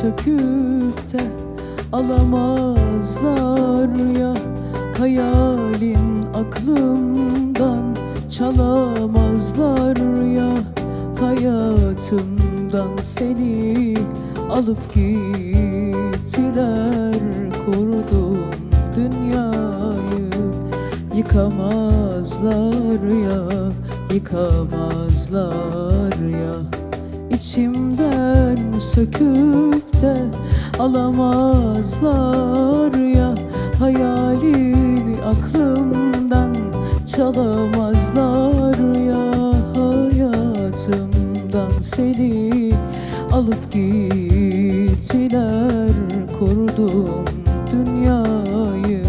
söküp de alamazlar ya. Hayalin aklımdan çalamazlar ya. Hayatımdan seni alıp gittiler. Kurdum dünyayı yıkamazlar ya. Yıkamazlar ya İçimden söküp de alamazlar ya. Hayalini aklımdan çalamazlar ya. Hayatımdan seni alıp gittiler. Kurdum dünyayı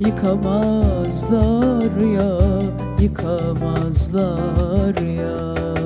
yıkamazlar ya. Yıkamazlar ya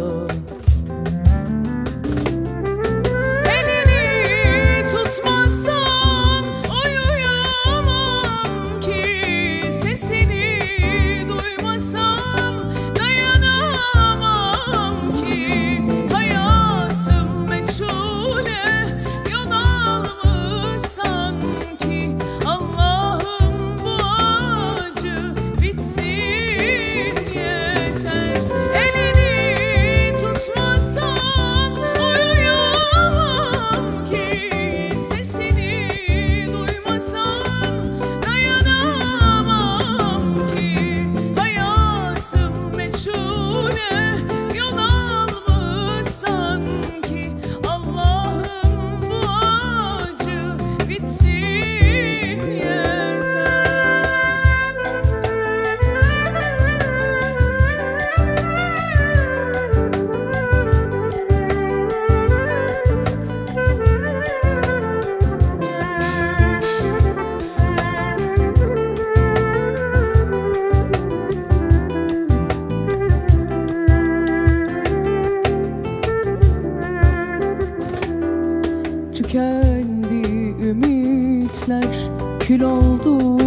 oldu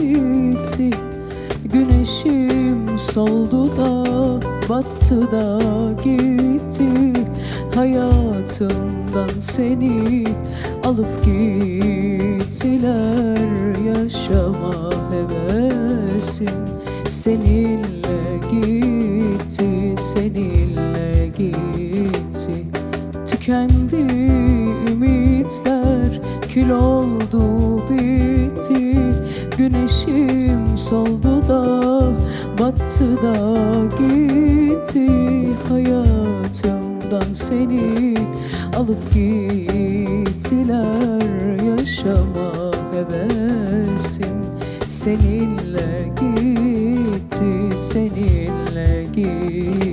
bitti Güneşim soldu da Battı da gitti Hayatımdan seni Alıp gittiler. Yaşama hevesim Seninle gitti Seninle gitti Tükendi ümitler Kül oldu Güneşim soldu da Battı da gitti Hayatımdan seni Alıp gittiler. Yaşama hevesim Seninle gitti Seninle gitti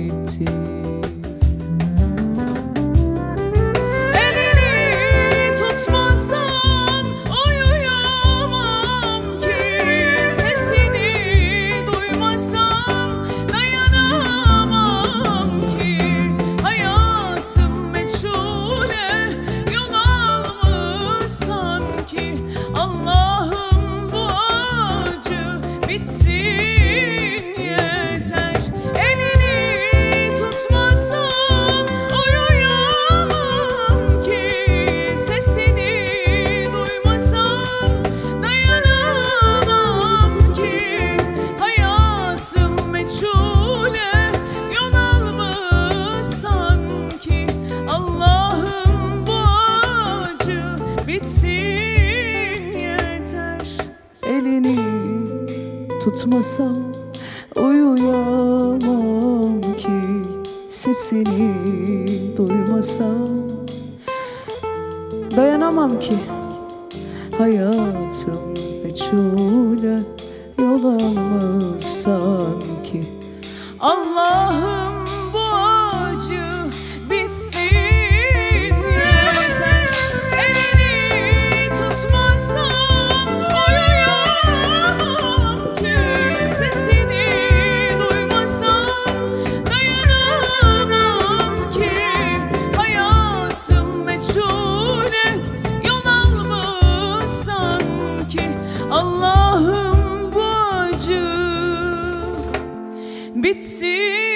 bitsin yeter. Elini tutmasam uyuyamam ki. Sesini duymasam dayanamam ki. Hayatım meçhule yol almış sanki Allah'ım It's seems